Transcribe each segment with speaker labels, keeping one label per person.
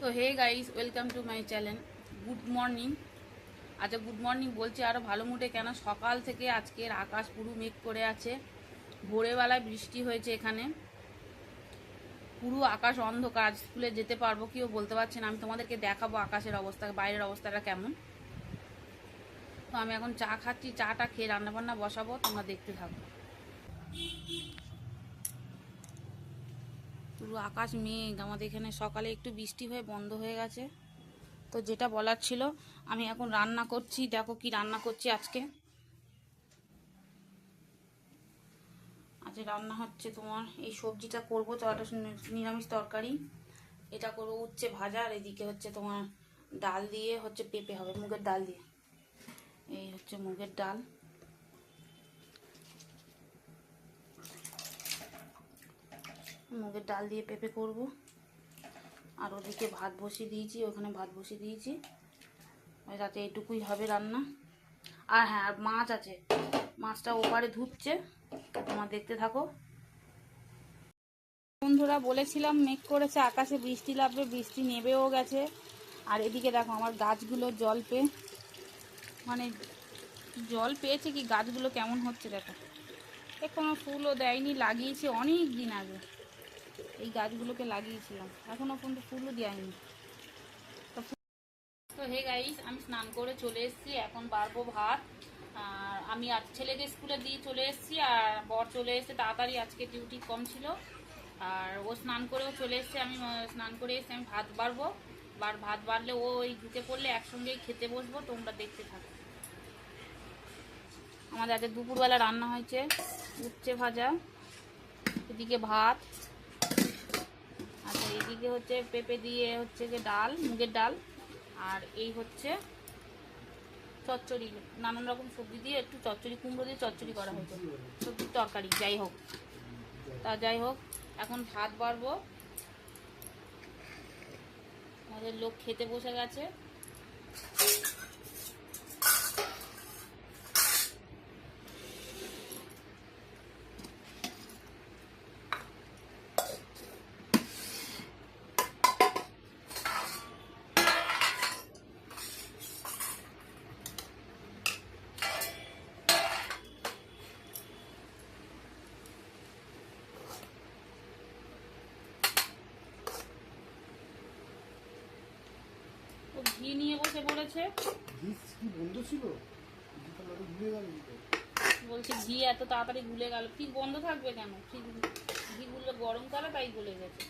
Speaker 1: তো hey guys, welcome to my channel. Good morning. আচ্ছা good morning বলছি আরও ভালো মুডে কেন? সকাল থেকে আজকের আকাশ পুরো মেঘ করে আছে। ভোরেবেলায় বৃষ্টি হয়েছে এখানে। পুরো আকাশ অন্ধকার স্কুলে যেতে পারব কিও বলতে পারছি না। আমি তোমাদেরকে দেখাবো আকাশের অবস্থা, বাইরের অবস্থাটা কেমন। তো আমি এখন চা খাচ্ছি, চাটা খেয়ে রান্নাবান্না বসাবো, তোমরা দেখতে থাকো। পুরো আকাশ মেঘ, আমাদের এখানে সকালে একটু বৃষ্টি হয়ে বন্ধ হয়ে গেছে। তো যেটা বলার ছিল, আমি এখন রান্না করছি। দেখো কি রান্না করছি আজকে। আজকে রান্না হচ্ছে তোমার, এই সবজিটা করব নিরামিষ তরকারি। এটা করব উচ্ছে ভাজা, আর এদিকে হচ্ছে তোমার ডাল দিয়ে হচ্ছে পেঁপে হবে, মুগের ডাল দিয়ে। এই হচ্ছে মুগের ডাল। মুগের ডাল দিয়ে পেঁপে করব। আর ওদিকে ভাত বসিয়ে দিয়েছি, ওখানে ভাত বসিয়ে দিয়েছি। রাতে এইটুকুই হবে রান্না। আর হ্যাঁ আর মাছ আছে। মাছটা ওপারে ধুচ্ছে। তোমার দেখতে থাকো। বন্ধুরা, বলেছিলাম মেঘ করেছে, আকাশে বৃষ্টি লাগবে, বৃষ্টি নেবেও গেছে। আর এদিকে দেখো, আমার গাছগুলো জল পেয়ে মানে জল পেয়েছে কি? গাছগুলো কেমন হচ্ছে দেখো। এখনও ফুলও দেয়নি, লাগিয়েছে অনেক দিন আগে। এই গাছগুলোকে লাগিয়েছিলাম। এখনও পর্যন্ত ফুলও দেয়নি। তো হে গাইস, আমি স্নান করে চলে এসেছি। এখন বাড়বো ভাত। আর আমি আজ ছেলেকে স্কুলে দিয়ে চলে এসেছি আর বর চলে এসেছে। তাড়াতাড়ি আজকে ডিউটি কম ছিল। আর ও স্নান করেও চলে এসেছে। আমি স্নান করে এসে আমি ভাত বাড়বো। বার ভাত বাড়লে ও ওই ঢুকে পড়লে একসঙ্গেই খেতে বসবো। তোমরা দেখতে থাকো। আমাদের আজকে দুপুরবেলা রান্না হয়েছে। উচ্ছে ভাজা, এদিকে ভাত। এদিকে হচ্ছে পেঁপে দিয়ে হচ্ছে যে ডাল, মুগের ডাল, আর এই হচ্ছে চচ্চড়ি, নানান রকম সবজি দিয়ে একটু চচ্চড়ি কুমড়ো দিয়ে চচ্চড়ি করা হয়েছে, সবজির তরকারি, যাই হোক। তা যাই হোক, এখন ভাত বাড়বো। আমাদের লোক খেতে বসে গেছে। ঘি নিয়ে বসে পড়েছে?
Speaker 2: কি বন্ধ ছিল?
Speaker 1: বলছে ঘি এত তাড়াতাড়ি গুলে গেল। কি বন্ধ থাকবে কেন? ঠিক ঘি গুলো গরমকালে তাই গুলে গেছে।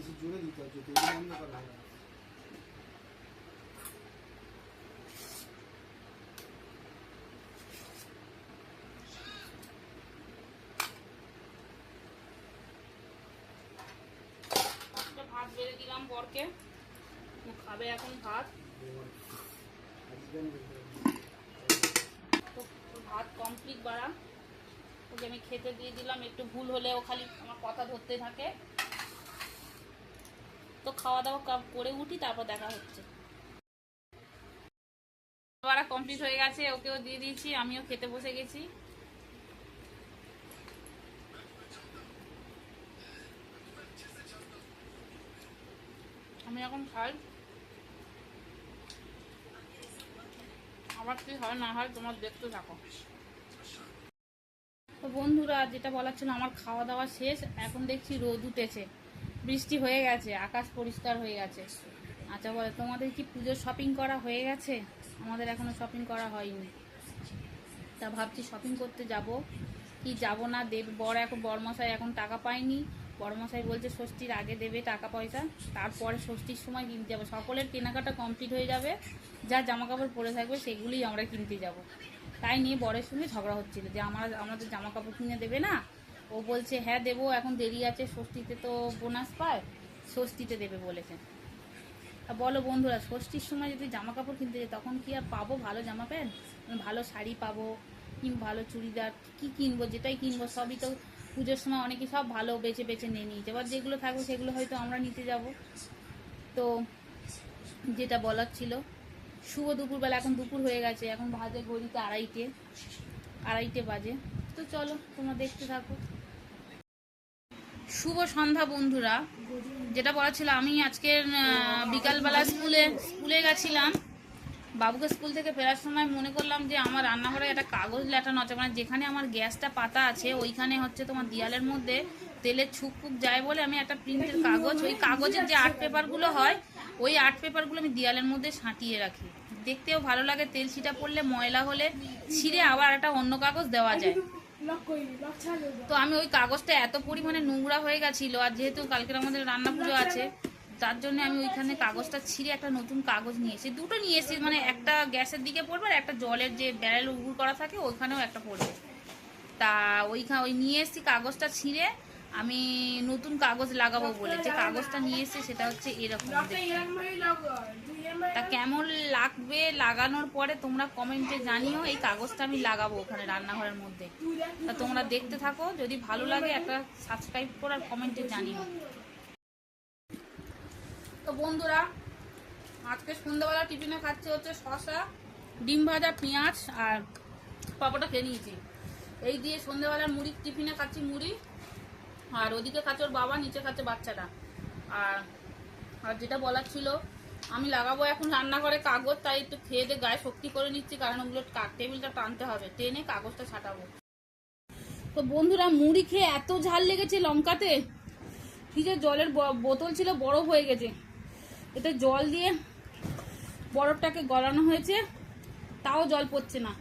Speaker 2: বেশি জোরে দিতে হচ্ছে তো এই অন্ধকার হয়ে
Speaker 1: ভাত বেড়ে দিলাম বরকে। খাবে এখন ভাত। ভাত কমপ্লিট আমি খেতে দিয়ে দিলাম, একটু ভুল হলে ও খালি আমার কথা ধরতে থাকে। তো খাওয়া দাওয়া করে উঠি, তারপর দেখা হচ্ছে। বাড়া কমপ্লিট হয়ে গেছে, ওকেও দিয়ে দিয়েছি, আমিও খেতে বসে গেছি। আমি এখন খাই। আবার কি হয় না হয়, তোমার দেখতে থাকো। তো বন্ধুরা, যেটা বলার ছিল, আমার খাওয়া দাওয়া শেষ, এখন দেখছি রোদ উঠেছে। বৃষ্টি হয়ে গেছে, আকাশ পরিষ্কার হয়ে গেছে। আচ্ছা বলে, তোমাদের কি পুজোর শপিং করা হয়ে গেছে? আমাদের এখনও শপিং করা হয়নি। তা ভাবছি শপিং করতে যাব। কি যাব না দেব? বড় এখন বড়মশাই এখন টাকা পায়নি। বড়মশাই বলছে ষষ্ঠীর আগে দেবে টাকা পয়সা। তারপরে ষষ্ঠীর সময় কিনতে যাব। সকলের কেনাকাটা কমপ্লিট হয়ে যাবে। যা জামা কাপড় পরে থাকবে, সেগুলোই আমরা কিনতে যাব। তাই নিয়ে বরের সঙ্গে ঝগড়া হচ্ছিল যে, আমার, আমাদের জামা কাপড় কিনে দেবে না? ও বলছে হ্যাঁ দেবো, এখন দেরি আছে, ষষ্ঠীতে তো বোনাস পায়। ষষ্ঠীতে দেবে বলেছে। তা বলো বন্ধুরা, ষষ্ঠীর সময় যদি জামা কাপড় কিনতে যাই, তখন কি আর পাবো ভালো জামা প্যান্ট? ভালো শাড়ি পাবো কি, ভালো চুড়িদার, কি কিনবো, যেটাই কিনবো, সবই তো পুজোর সময় অনেকে সব ভালো বেছে বেছে নিয়ে নিয়েছে। এবার যেগুলো থাকবে, সেগুলো হয়তো আমরা নিতে যাব। তো যেটা বলার ছিল, শুভ দুপুরবেলা, এখন দুপুর হয়ে গেছে, এখন বাজে ঘড়িতে আড়াইটে আড়াইটে বাজে। তো চলো, তোমরা দেখতে থাকো। শুভ সন্ধ্যা বন্ধুরা। যেটা বলা ছিল, আমি আজকে বিকালবেলা স্কুলে স্কুলে গেছিলাম। বাবুকে স্কুল থেকে ফেরার সময় মনে করলাম যে, আমার রান্নাঘরে একটা কাগজ লেটানো আছে। মানে যেখানে আমার গ্যাসটা পাতা আছে, ওইখানে হচ্ছে তোমার দেয়ালের মধ্যে তেলের ছুক ফুক যায় বলে আমি একটা প্রিন্টের কাগজ, ওই কাগজের যে আর্ট পেপারগুলো হয়, ওই আর্ট পেপারগুলো আমি দেয়ালের মধ্যে সাঁটিয়ে রাখি। দেখতেও ভালো লাগে, তেল ছিটা পড়লে ময়লা হলে ছিঁড়ে আবার একটা অন্য কাগজ দেওয়া যায়। তো আমি ওই কাগজটা এত পরিমাণে নোংরা হয়ে গেছিল আর যেহেতু কালকের আমাদের রান্না পুজো আছে তার জন্য আমি ওইখানে কাগজটা ছিঁড়ে একটা নতুন কাগজ নিয়ে এসেছি। দুটো নিয়ে এসেছি মানে একটা গ্যাসের দিকে পড়বে আর একটা জলের যে ব্যারেল উগুর করা থাকে ওইখানেও একটা পড়বে। তা ওইখানে ওই নিয়ে এসেছি কাগজটা ছিঁড়ে আমি নতুন কাগজ লাগাবো বলে। যে কাগজটা নিয়ে এসেছি সেটা হচ্ছে এরকম তা কেমন লাগবে লাগানোর পরে তোমরা কমেন্টে জানিও, এই কাগজটা আমি লাগাবো ওখানে রান্নাঘরের মধ্যে। তা তোমরা দেখতে থাকো, যদি ভালো লাগে একটা সাবস্ক্রাইব করার কমেন্টে জানিও। তো বন্ধুরা, আজকে সন্ধ্যাবেলা টিফিনে খাচ্ছে হচ্ছে শশা ডিম ভাজা, পেঁয়াজ আর পাপড়টা খেয়ে নিয়েছি। এই দিয়ে সন্ধ্যাবেলার মুড়ি, টিফিনে খাচ্ছি মুড়ি। আর ওদিকে খাচ্ছে ওর বাবা, নিচে খাচ্ছে বাচ্চাটা আর আর যেটা বলার ছিল, আমি লাগাবো এখন রান্নাঘরে কাগজ, তাই একটু খেয়ে দিয়ে গায়ে শক্তি করে নিচ্ছি, কারণ ওগুলো টেবিলটা টানতে হবে। টেনে কাগজটা ছাটাবো। তো বন্ধুরা, মুড়ি খেয়ে এত ঝাল লেগেছে লঙ্কাতে। কি যে জলের বোতল ছিল বরফ হয়ে গেছে। এতে জল দিয়ে বরফটাকে গলানো হয়েছে, তাও জল পড়ছে না।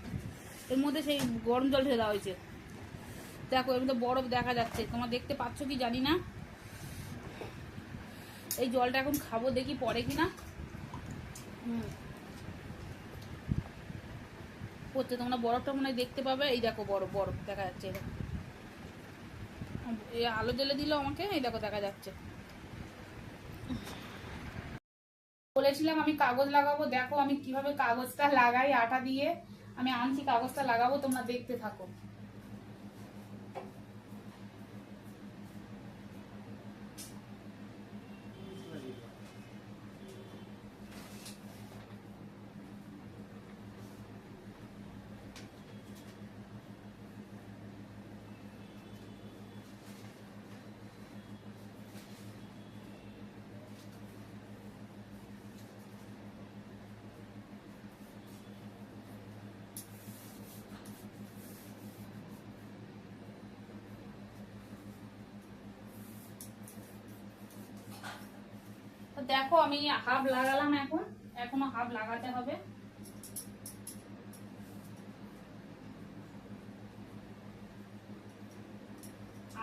Speaker 1: এর মধ্যে সেই গরম জল ঢেলা হয়েছে। দেখো এর মধ্যে বরফ দেখা যাচ্ছে। তোমরা দেখতে পাচ্ছ কি জানি না? এই জলটা এখন খাব দেখি পরে কিনা। হুম। পড়ছে তোমরা বরফটা মনে দেখতে পাবে। এই দেখো বরফ বরফ দেখা যাচ্ছে এই আলো জ্বেলে দিল আমাকে, এই দেখো দেখা যাচ্ছে। বলেছিলাম আমি কাগজ লাগাবো, দেখো আমি কীভাবে কাগজটা লাগাই আটা দিয়ে। আমি আনছি, কাগজটা লাগাবো, তোমরা দেখতে থাকো। দেখো, আমি হাফ লাগালাম এখন। এখনও হাফ লাগাতে হবে।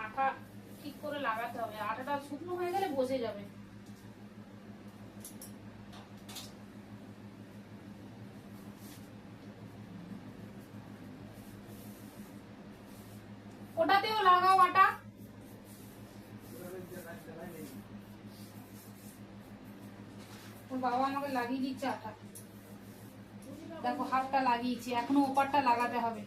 Speaker 1: আটা ঠিক করে লাগাতে হবে। আটাটা শুকনো হয়ে গেলে বসে যাবে ওটাতেও লাগাও আটা ওর বাবা আমাকে লাগিয়ে দিচ্ছে আটা দেখো, হাতটা লাগিয়েছি, এখনও ওপারটা লাগাতে হবে।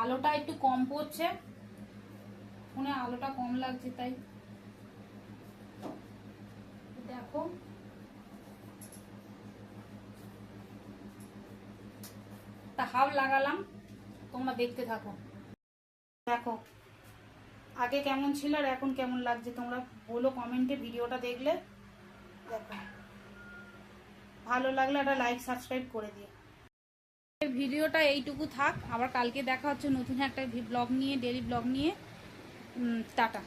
Speaker 1: আলোটা একটু কম পড়ছে। ফোনে আলোটা কম লাগছে, তাই। দেখো তা হাফ লাগালাম, তোমরা দেখতে থাকো। দেখো, আগে কেমন ছিল আর এখন কেমন লাগছে? তোমরা বলো কমেন্টে ভিডিওটা দেখলে। দেখো, ভালো লাগলে একটা লাইক সাবস্ক্রাইব করে দিও। ভিডিওটা এইটুকু থাক। আবার কালকে দেখা হচ্ছে নতুন একটা ব্লগ নিয়ে ডেলি ব্লগ নিয়ে। টাটা।